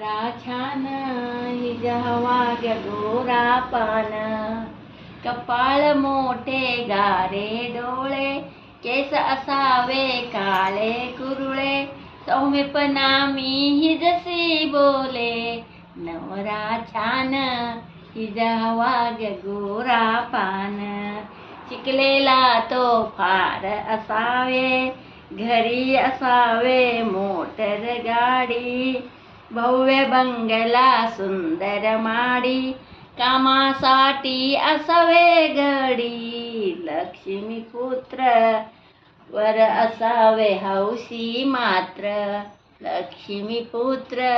छान हिज हवा ग गोरा पान. कपाळ मोठे गारे डोळे केस असावे काळे कुरुळे. सौम्यपणा मी हिजसी बोले नवरा छान हिज हवा ग गोरा पान. शिकलेला तो फार असावे घरी असावे मोटर गाडी. भव्य बंगला सुंदर माडी कामासाठी असावे गडी लक्ष्मी पुत्र वर असावे हौशी मात्र लक्ष्मी पुत्र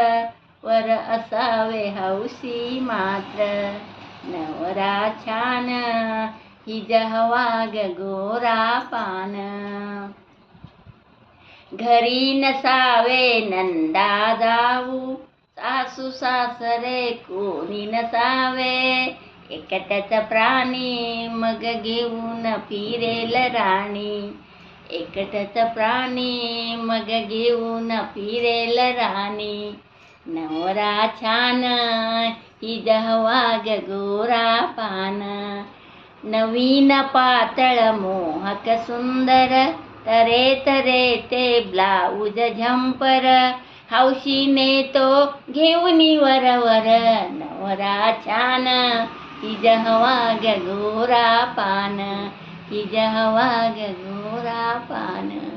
वर असावे हौशी मात्र नवरा छान हिज हवा ग गोरा पान घरी नसावे नंदा जाऊ सासू सासरे कोणी नसावे? एकट्याचा प्राणी मग घेऊन फिरेल राणी. एकट्याचा प्राणी मग घेऊन फिरेल राणी. नवरा छान ही जहवा गोरा पान. नवीन पातळ मोहक सुंदर तरे तरे ते ब्लाऊज झंपर. हौशीने तो घेऊन वरवर नवरा छान. हिज हवा ग गोरा पान. हिज हवा गोरा पान.